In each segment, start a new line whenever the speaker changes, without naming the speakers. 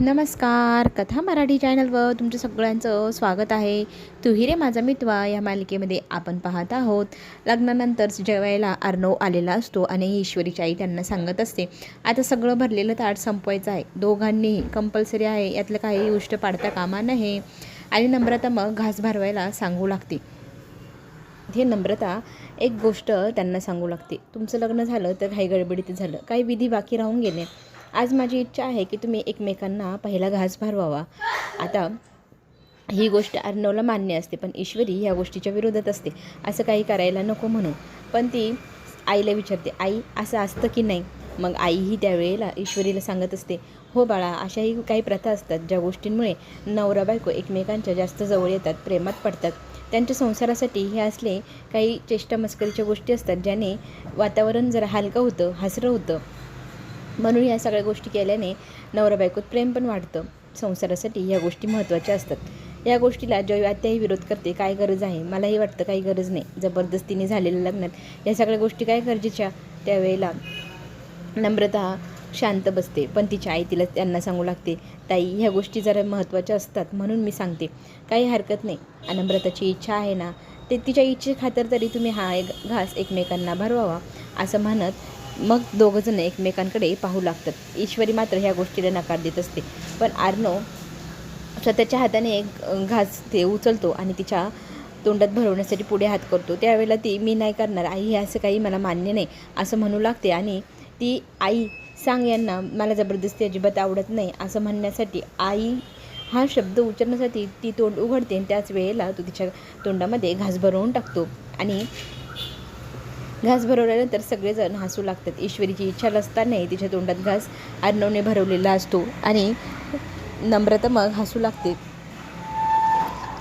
नमस्कार कथा मराठी चॅनलवर तुमचं सगळ्यांचं स्वागत आहे. तुही रे माझा मितवा या मालिकेमध्ये आपण पाहत आहोत. लग्नानंतर जेवायला अर्णव आलेला असतो आणि ईश्वरीची आई त्यांना सांगत असते आता सगळं भरलेलं ताट संपवायचं आहे. दोघांनीही कंपल्सरी आहे यातलं काही गोष्ट पाडता कामा नये. आणि नम्रता मग घास भरवायला सांगू लागते. हे नम्रता एक गोष्ट त्यांना सांगू लागते. तुमचं लग्न झालं तर काही गडबडीत झालं काही विधी बाकी राहून गेले. आज माझी इच्छा आहे की तुम्ही एकमेकांना पहिला घास भरवावा. आता ही गोष्ट अर्णवला मान्य असते पण ईश्वरी ह्या गोष्टीच्या विरोधात असते. असं काही करायला नको म्हणून. पण ती आईला विचारते आई असं असतं की नाही? मग आईही त्यावेळेला ईश्वरीला सांगत असते हो बाळा अशाही काही प्रथा असतात ज्या गोष्टींमुळे नवरा बायको एकमेकांच्या जास्त जवळ येतात प्रेमात पडतात. त्यांच्या संसारासाठी हे असले काही चेष्टा मस्करीच्या गोष्टी असतात ज्याने वातावरण जरा हलकं होतं हसरं होतं. म्हणून या सगळ्या गोष्टी केल्याने नवरा बायकोत प्रेम पण वाढतं. संसारासाठी ह्या गोष्टी महत्त्वाच्या असतात. या गोष्टीला जय आत्याही विरोध करते काय गरज आहे? मलाही वाटतं काही गरज नाही. जबरदस्तीने झालेल्या लग्नात या सगळ्या गोष्टी काय गरजेच्या? त्यावेळेला नम्रता शांत बसते. पण तिच्या आई तिला त्यांना सांगू लागते ताई ह्या गोष्टी जरा महत्त्वाच्या असतात. म्हणून मी सांगते. काही हरकत नाही. अनम्रताची इच्छा आहे ना ते तिच्या इच्छे खातर तरी तुम्ही हा एक घास एकमेकांना भरवावा. असं म्हणत मग दोघंजण एकमेकांकडे पाहू लागतात. ईश्वरी मात्र ह्या गोष्टीला नकार देत असते. पण आर्नो स्वतःच्या हाताने एक घास ते उचलतो आणि तिच्या तोंडात भरवण्यासाठी पुढे हात करतो. त्यावेळेला ती मी नाही करणार आई हे असं काही मला मान्य नाही असं म्हणू लागते आणि ती आई सांग यांना मला जबरदस्ती अजिबात आवडत नाही असं म्हणण्यासाठी आई हा शब्द उच्चारण्यासाठी ती तोंड उघडते आणि त्याच वेळेला तो तिच्या तोंडामध्ये घास भरवून टाकतो. आणि घास भरवल्यानंतर सगळेजण हसू लागतात. ईश्वरीची इच्छा नसतानाही तिच्या तोंडात घास अर्णवने भरवलेला असतो आणि नम्रता मग हसू लागते.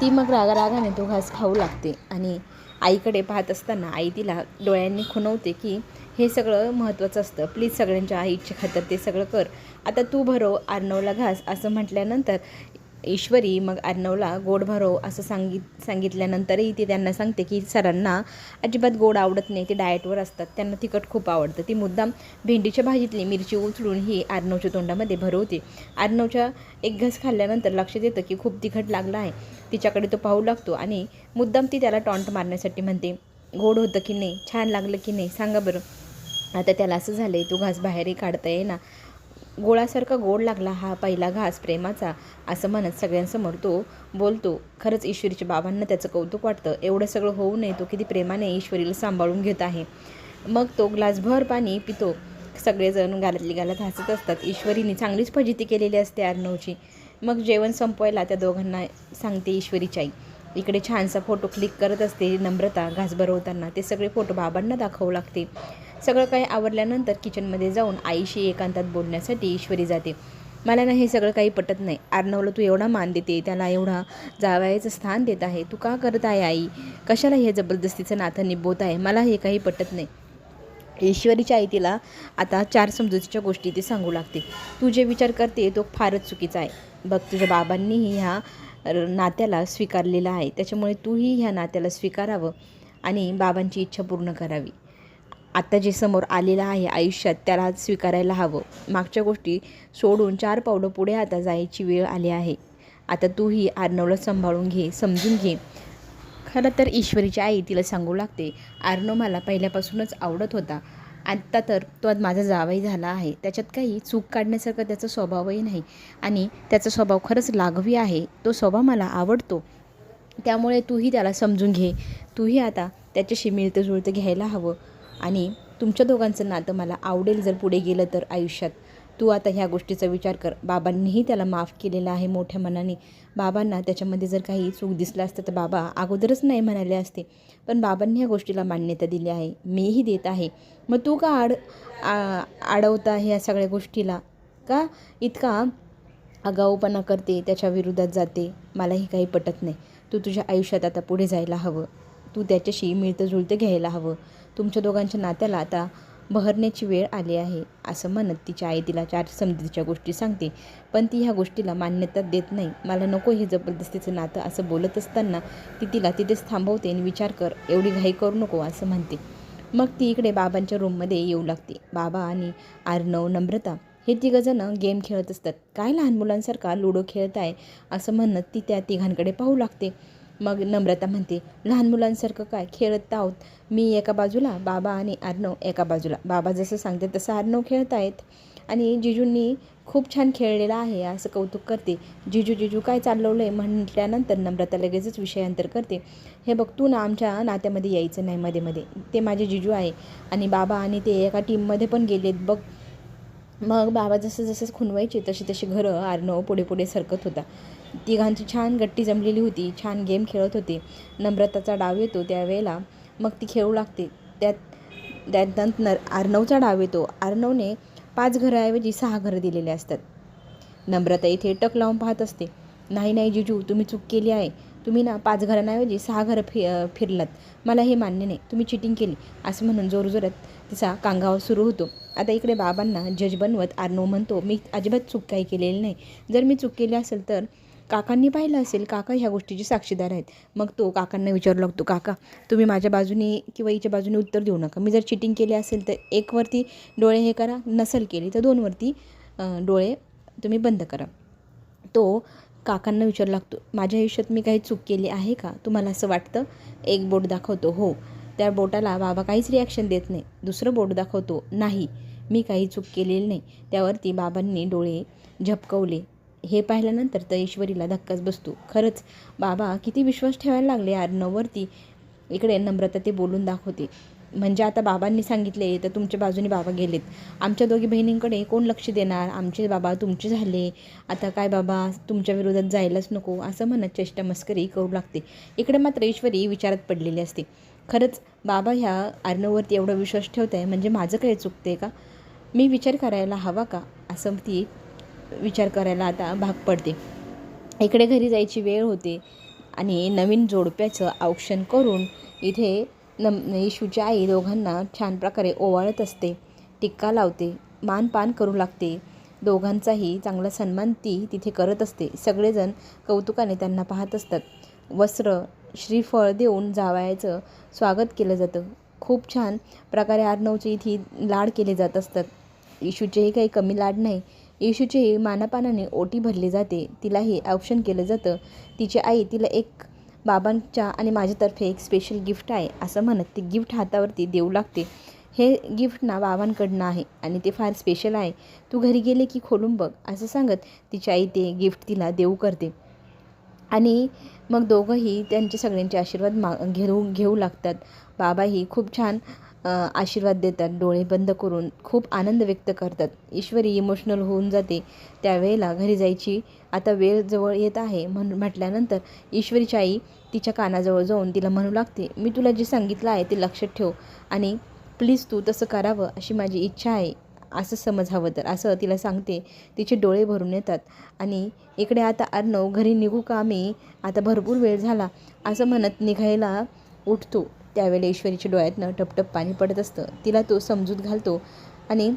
ती मग रागा रागाने तो घास खाऊ लागते आणि आईकडे पाहत असताना आई तिला डोळ्यांनी खुणवते की हे सगळं महत्त्वाचं असतं. प्लीज सगळ्यांच्या आईच्या खातर ते सगळं कर. आता तू भरव अर्णवला घास असं म्हटल्यानंतर ईश्वरी मग अर्णवला गोड भरो असं सांगित सांगितल्यानंतरही ती त्यांना सांगते की सरांना अजिबात गोड आवडत नाही ते डाएटवर असतात. त्यांना तिखट खूप आवडतं. ती मुद्दाम भेंडीच्या भाजीतली मिरची उचलून ही अर्णवच्या तोंडामध्ये भरवते. अर्णवच्या एक घास खाल्ल्यानंतर लक्षात येतं की खूप तिखट लागलं आहे. तिच्याकडे तो पाहू लागतो आणि मुद्दाम ती त्याला टॉन्ट मारण्यासाठी म्हणते गोड होतं की नाही? छान लागलं की नाही? सांगा बरं. आता त्याला असं झालं आहे तो घास बाहेरही काढता येईना. गोळासारखा गोड लागला हा पहिला घास प्रेमाचा असं म्हणत सगळ्यांसमोर तो बोलतो खरंच ईश्वरीच्या बाबांना त्याचं कौतुक वाटतं. एवढं सगळं होऊ नये तो किती प्रेमाने ईश्वरीला सांभाळून घेत आहे. मग तो ग्लासभर पाणी पितो. सगळेजण गालातली गालात हसत असतात. ईश्वरीने चांगलीच फजिती केलेली असते अर्णवची. मग जेवण संपवायला त्या दोघांना सांगते ईश्वरीची आई इकडे छानसा फोटो क्लिक करत असते नम्रता घास भरवताना ते सगळे फोटो बाबांना दाखवू लागते. सगळं काही आवरल्यानंतर किचनमध्ये जाऊन आईशी एकांतात बोलण्यासाठी ईश्वरी जाते. मला ना हे सगळं काही पटत नाही. आर्नवला तू एवढा मान देते त्याला एवढा जावयाचं स्थान देत आहे. तू का करत आहे आई? कशाला हे जबरदस्तीचं नातं निभवत आहे? मला हे काही पटत नाही. ईश्वरीच्या आई तिला आता चार समजुतीच्या गोष्टी ती सांगू लागते. तू जे विचार करते तो फारच चुकीचा आहे. बघ तुझ्या बाबांनीही ह्या र- नात्याला स्वीकारलेला आहे. त्याच्यामुळे तूही ह्या नात्याला स्वीकारावं आणि बाबांची इच्छा पूर्ण करावी. आत्ता जे समोर आलेलं आहे आयुष्यात त्याला स्वीकारायला हवं. मागच्या गोष्टी सोडून चार पावलं पुढे आता जायची वेळ आली आहे. आता तूही आर्नवला सांभाळून घे समजून घे. खरं तर ईश्वरीची आई तिला सांगू लागते आर्नो मला पहिल्यापासूनच आवडत होता. आत्ता तर तो आज माझा जावाई झाला आहे. त्याच्यात काही चूक काढण्यासारखं त्याचा स्वभावही नाही. आणि त्याचा स्वभाव खरंच लागवी आहे. तो स्वभाव मला आवडतो. त्यामुळे तूही त्याला समजून घे. तूही आता त्याच्याशी मिळतं जुळतं घ्यायला हवं. आणि तुमच्या दोघांचं नातं मला आवडेल जर पुढे गेलं तर आयुष्यात. तू आता ह्या गोष्टीचा विचार कर. बाबांनीही त्याला माफ केलेला आहे मोठ्या मनाने. बाबांना त्याच्यामध्ये जर काही चूक दिसला असतं तर बाबा अगोदरच नाही म्हणाले असते. पण बाबांनी ह्या गोष्टीला मान्यता दिली आहे. मीही देत आहे. मग तू का आड आ- अडवता ह्या सगळ्या गोष्टीला? का इतका आगाऊपणा करते त्याच्या विरोधात जाते? मलाही काही पटत नाही. तू तुझ्या आयुष्यात आता पुढे जायला हवं. तू त्याच्याशी मिळतं जुळतं घ्यायला हवं. तुमच्या दोघांच्या नात्याला आता बहरण्याची वेळ आली आहे असं म्हणत तिची आई तिला चार समजुतीच्या गोष्टी सांगते. पण ती ह्या गोष्टीला मान्यता देत नाही. मला नको हे जबरदस्तीचं नातं असं बोलत असताना ती तिला तिथेच थांबवते आणि विचार कर एवढी घाई करू नको असं म्हणते. मग ती इकडे बाबांच्या रूममध्ये येऊ लागते. बाबा आणि आर्णव नम्रता हे तिघंजणं गेम खेळत असतात. काय लहान मुलांसारखा लुडो खेळत आहे असं म्हणत ती त्या तिघांकडे पाहू लागते. मग नम्रता म्हणते लहान मुलांसारखं काय? खेळत आहोत. मी एका बाजूला बाबा आणि अर्णव एका बाजूला. बाबा जसं सांगते तसं अर्णव खेळत आहेत. आणि जिजूंनी खूप छान खेळलेला आहे असं कौतुक करते. जिजू जिजू काय चालवलं आहे म्हटल्यानंतर नम्रता लगेचच विषयांतर करते. हे बघ तू ना आमच्या नात्यामध्ये यायचं नाही मध्ये मध्ये ते माझे जिजू आहे. आणि बाबा आणि ते एका टीममध्ये पण गेलेत बघ. मग बाबा जसं जसं खुनवायचे तशी तशी घरं आर्नव पुढे पुढे सरकत होता. तिघांची छान गट्टी जमलेली होती छान गेम खेळत होते. नम्रताचा डाव येतो त्यावेळेला. मग ती खेळू लागते. त्यात त्यानंतर आर्नवचा डाव येतो. आर्नवने पाच घराऐवजी सहा घरं दिलेले असतात. नम्रता इथे टक लावून पाहत असते. नाही नाही जिजू तुम्ही चूक केली आहे. तुम्ही ना पाच घरांऐवजी सहा घरं फि फिरलात. मला हे मान्य नाही. तुम्ही चिटिंग केली. असं म्हणून जोरजोरात तिचा कांगावा सुरू होतो. आता इकडे बाबांना जज बनवत आर्नव म्हणतो मी अजिबात चूक काही केलेली नाही. जर मी चूक केली असेल तर काकांनी पाहिलं असेल काका ह्या गोष्टीचे साक्षीदार आहेत. मग तो काकांना विचारू लागतो काका तुम्ही माझ्या बाजूने किंवा हिच्या बाजूने उत्तर देऊ नका. मी जर चिटिंग केली असेल तर एकवरती डोळे हे करा नसल केली तर दोनवरती डोळे तुम्ही बंद करा. तो काकांना विचारू लागतो माझ्या आयुष्यात मी काही चूक केली आहे का? तुम्हाला असं वाटतं? एक बोट दाखवतो हो. त्या बोटाला बाबा काहीच रिॲक्शन देत नाही. दुसरं बोट दाखवतो नाही. मी काही चूक केलेली नाही. त्यावरती बाबांनी डोळे झपकवले. हे पाहिल्यानंतर तर ईश्वरीला धक्काच बसतो. खरंच बाबा किती विश्वास ठेवायला लागले अर्णववरती इकडे नम्रता ते बोलून दाखवते. म्हणजे आता बाबांनी सांगितले तर तुमच्या बाजूने बाबा गेलेत. आमच्या दोघी बहिणींकडे कोण लक्ष देणार? आमचे बाबा तुमचे झाले. आता काय बाबा? तुमच्या विरोधात जायलाच नको. असं म्हणत चेष्टा मस्करी करू लागते. इकडे मात्र ईश्वरी विचारात पडलेली असते. खरंच बाबा ह्या अर्णववरती एवढा विश्वास ठेवत आहे म्हणजे माझं काय चुकते का? मी विचार करायला हवा का? असं ती विचार करायला आता भाग पडते. इकडे घरी जायची वेळ होते आणि नवीन जोडप्याचं औक्षण करून इथे नम येशूची आई दोघांना छान प्रकारे ओवाळत असते. टिक्का लावते मानपान करू लागते. दोघांचाही चांगला सन्मान ती तिथे करत असते. सगळेजण कौतुकाने त्यांना पाहत असतात. वस्त्र श्रीफळ देऊन जावयाचं स्वागत केलं जातं. खूप छान प्रकारे आर्नवचे इथे लाड केले जात असतात. येशूचेही काही कमी लाड नाही. येशूचेही मानापानाने ओटी भरली जाते. तिलाही औक्षण केलं जातं. तिची आई तिला एक बाबांच्या आणि माझ्यातर्फे एक स्पेशल गिफ्ट आहे असं म्हणत ती गिफ्ट हातावरती देऊ लागते. हे गिफ्ट ना बाबांकडनं आहे आणि ते फार स्पेशल आहे. तू घरी गेले की खोलून बघ असं सांगत तिची आई ते गिफ्ट तिला देऊ करते. आणि मग दोघंही त्यांचे सगळ्यांचे आशीर्वाद मा घेऊ घेऊ लागतात. बाबाही खूप छान आशीर्वाद देतात डोळे बंद करून खूप आनंद व्यक्त करतात. ईश्वरी इमोशनल होऊन जाते. त्यावेळेला घरी जायची आता वेळ जवळ येत आहे. म्हणून म्हटल्यानंतर ईश्वरीची आई तिच्या कानाजवळ जाऊन तिला म्हणू लागते मी तुला जे सांगितलं आहे ते लक्षात ठेव आणि प्लीज तू तसं करावं अशी माझी इच्छा आहे. असं समज हवं तर. असं तिला सांगते. तिचे डोळे भरून येतात. आणि इकडे आता अर्णव घरी निघू का? मी आता भरपूर वेळ झाला. असं म्हणत निघायला उठतो. त्यावेळेला ईश्वरीच्या डोळ्यातनं टपटप पाणी पडत असतं. तिला तो समजूत घालतो आणि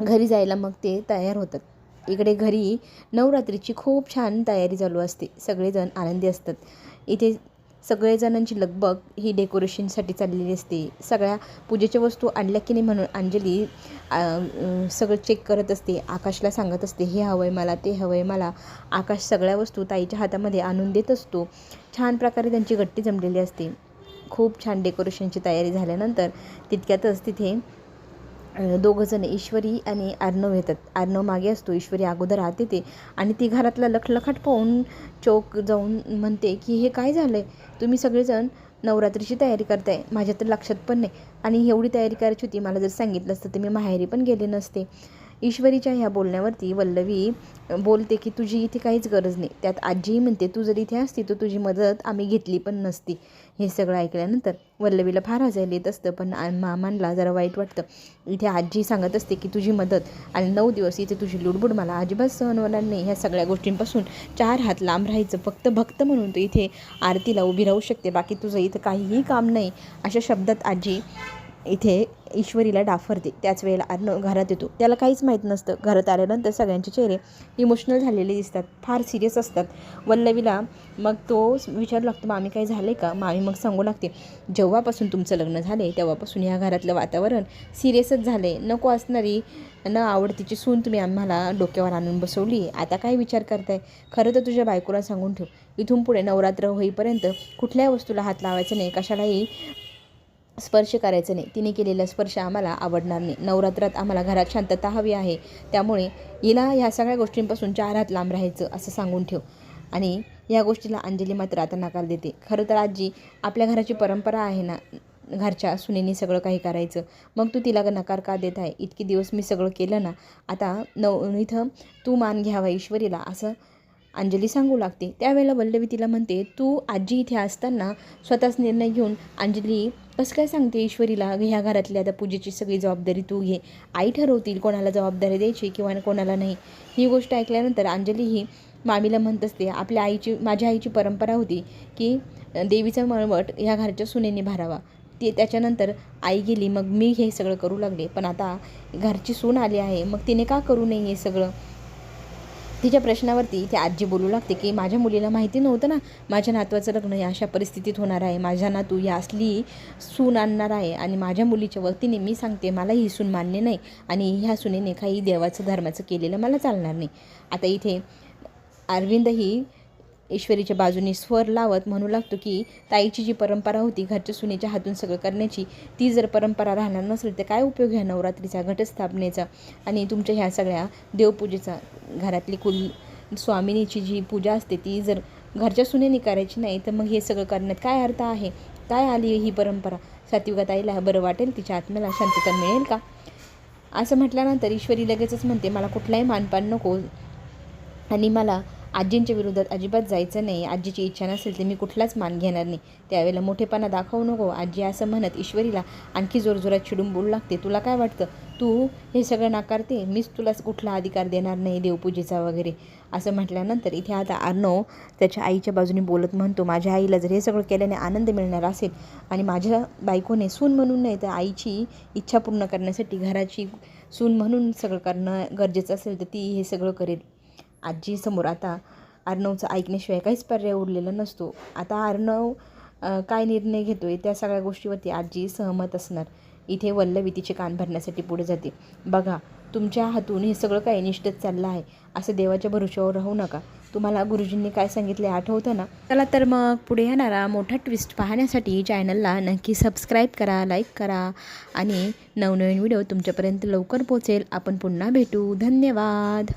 घरी जायला मग ते तयार होतात. इकडे घरी नवरात्रीची खूप छान तयारी चालू असते. सगळेजण आनंदी असतात. इथे सगळेजणांची लगबग ही डेकोरेशनसाठी चाललेली असते. सगळ्या पूजेच्या वस्तू आणल्या की नाही म्हणून अंजली सगळं चेक करत असते. आकाशला सांगत असते हे हवं आहे मला ते हवं आहे मला. आकाश सगळ्या वस्तू ताईच्या हातामध्ये आणून देत असतो. छान प्रकारे त्यांची गट्टी जमलेली असते. खूप छान डेकोरेशनची तयारी झाल्यानंतर तितक्यातच तिथे दोघंजण ईश्वरी आणि अर्णव येतात. अर्णव मागे असतो ईश्वरी अगोदर आत येते आणि ती घरातला लखलखाट पाहून चौक जाऊन म्हणते की हे काय झालं आहे तुम्ही सगळेजण नवरात्रीची तयारी करताय. माझ्या तर लक्षात पण नाही. आणि एवढी तयारी करायची होती मला जर सांगितलं असतं तर मी माहेरी पण गेले नसते. ईश्वरीच्या ह्या बोलण्यावरती वल्लवी बोलते की तुझी इथे काहीच गरज नाही. त्यात आजीही म्हणते तू जर इथे असती तर तुझी मदत आम्ही घेतली पण नसती. हे सगळं ऐकल्यानंतर वल्लवीला फार हसायला येत असतं पण आ- मामांना जरा वाईट वाटतं. इथे आजी सांगत असते की तुझी मदत आणि नऊ दिवस इथे तुझी लुडबुड मला अजिबात सहन होणार नाही. ह्या सगळ्या गोष्टींपासून चार हात लांब राहायचं फक्त भक्त म्हणून तू इथे आरतीला उभी राहू शकते. बाकी तुझं इथं काहीही काम नाही. अशा शब्दात आजी इथे ईश्वरीला डाफरते. त्याच वेळेला अर्णव घरात येतो. त्याला काहीच माहीत नसतं. घरात आल्यानंतर सगळ्यांचे चेहरे इमोशनल झालेले दिसतात. फार सिरियस असतात. वल्लवीला मग तो विचारू लागतो मामी काही झाले का? मामी मग सांगू लागते. जेव्हापासून तुमचं लग्न झाले तेव्हापासून ह्या घरातलं वातावरण सिरियसच झाले नको असणारी न आवडतीची सून तुम्ही आम्हाला डोक्यावर आणून बसवली. आता काय विचार करताय? खरं तर तुझ्या बायकोला सांगून ठेव. इथून पुढे नवरात्र होईपर्यंत कुठल्याही वस्तूला हात लावायचा नाही. कशालाही स्पर्श करायचं नाही. तिने केलेला स्पर्श आम्हाला आवडणार नाही. नवरात्रात आम्हाला घरात शांतता हवी आहे. त्यामुळे हिला ह्या सगळ्या गोष्टींपासून चार हात लांब राहायचं असं सांगून ठेव. आणि या गोष्टीला अंजली मात्र आता नकार देते. खरं तर आजी आपल्या घराची परंपरा आहे ना? घरच्या सुनेनी सगळं काही करायचं. मग तू तिला नकार का देत आहे? इतके दिवस मी सगळं केलं ना? आता नव इथं तू मान घ्यावा ईश्वरीला असं अंजली सांगू लागते. त्यावेळेला वल्लवी तिला म्हणते तू आजी इथे असताना स्वतःच निर्णय घेऊन अंजली कसं काय सांगते ईश्वरीला ह्या घरातल्या आता पूजेची सगळी जबाबदारी तू घे. आई ठरवतील कोणाला जबाबदारी द्यायची किंवा कोणाला नाही. ही गोष्ट ऐकल्यानंतर अंजली ही मामीला म्हणत असते आपल्या आईची माझ्या आईची परंपरा होती की देवीचा मळवट ह्या घरच्या सुनेने भरावा. ते त्याच्यानंतर आई गेली मग मी हे सगळं करू लागले. पण आता घरची सून आली आहे मग तिने का करू नये हे सगळं? तिच्या प्रश्नावरती ती आजी बोलू लागते की माझ्या मुलीला माहिती नव्हतं ना माझ्या नातवाचं लग्न या अशा परिस्थितीत होणार आहे. माझ्या नातू या असली सून आणणार आहे आणि माझ्या मुलीच्या वतीने मी सांगते मला ही सून मान्य नाही आणि ह्या सुनेने काही देवाचं धर्माचं केलेलं मला चालणार नाही. आता इथे अरविंदही ईश्वरीच्या बाजूने स्वर लावत म्हणू लागतो की ताईची जी परंपरा होती घरच्या सुनेच्या हातून सगळं करण्याची ती जर परंपरा राहणार नसेल तर काय उपयोग ह्या नवरात्रीचा घटस्थापनेचा आणि तुमच्या ह्या सगळ्या देवपूजेचा? घरातली कुल स्वामिनीची जी पूजा असते ती जर घरच्या सुनेने करायची नाही तर मग हे सगळं करण्यात काय अर्थ आहे? काय आली ही परंपरा? सात्विका ताईला बरं वाटेल तिच्या आत्म्याला शांतता मिळेल का? असं म्हटल्यानंतर ईश्वरी लगेचच म्हणते मला कुठलाही मानपान नको आणि मला आजींच्या विरोधात अजिबात जायचं नाही. आजीची इच्छा नसेल तर मी कुठलाच मान घेणार नाही. त्यावेळेला मोठेपणा दाखवू नको. आजी असं म्हणत ईश्वरीला आणखी जोरजोरात चिडून बोलू लागते. तुला काय वाटतं? तू हे सगळं नाकारते? मीच तुला कुठला अधिकार देणार नाही देवपूजेचा वगैरे? असं म्हटल्यानंतर इथे आता अर्णव त्याच्या आईच्या बाजूने बोलत म्हणतो माझ्या आईला जर हे सगळं केल्याने आनंद मिळणार असेल आणि माझ्या बायकोने सून म्हणून नाही तर आईची इच्छा पूर्ण करण्यासाठी घराची सून म्हणून सगळं करणं गरजेचं असेल तर ती हे सगळं करेल. आजीसमोर आता अर्णवचं ऐकण्याशिवाय काहीच पर्याय उरलेला नसतो. आता अर्णव काय निर्णय घेतो आहे त्या सगळ्या गोष्टीवरती आजी सहमत असणार. इथे वल्लवी तिचे कान भरण्यासाठी पुढे जाते. बघा तुमच्या हातून हे सगळं काही निष्ठच चाललं आहे असं देवाच्या भरोश्यावर राहू नका. तुम्हाला गुरुजींनी काय सांगितले आठवतं ना? चला तर मग पुढे येणारा मोठा ट्विस्ट पाहण्यासाठी चॅनलला नक्की सबस्क्राईब करा लाईक करा आणि नवनवीन व्हिडिओ तुमच्यापर्यंत लवकर पोचेल आपण पुन्हा भेटू. धन्यवाद.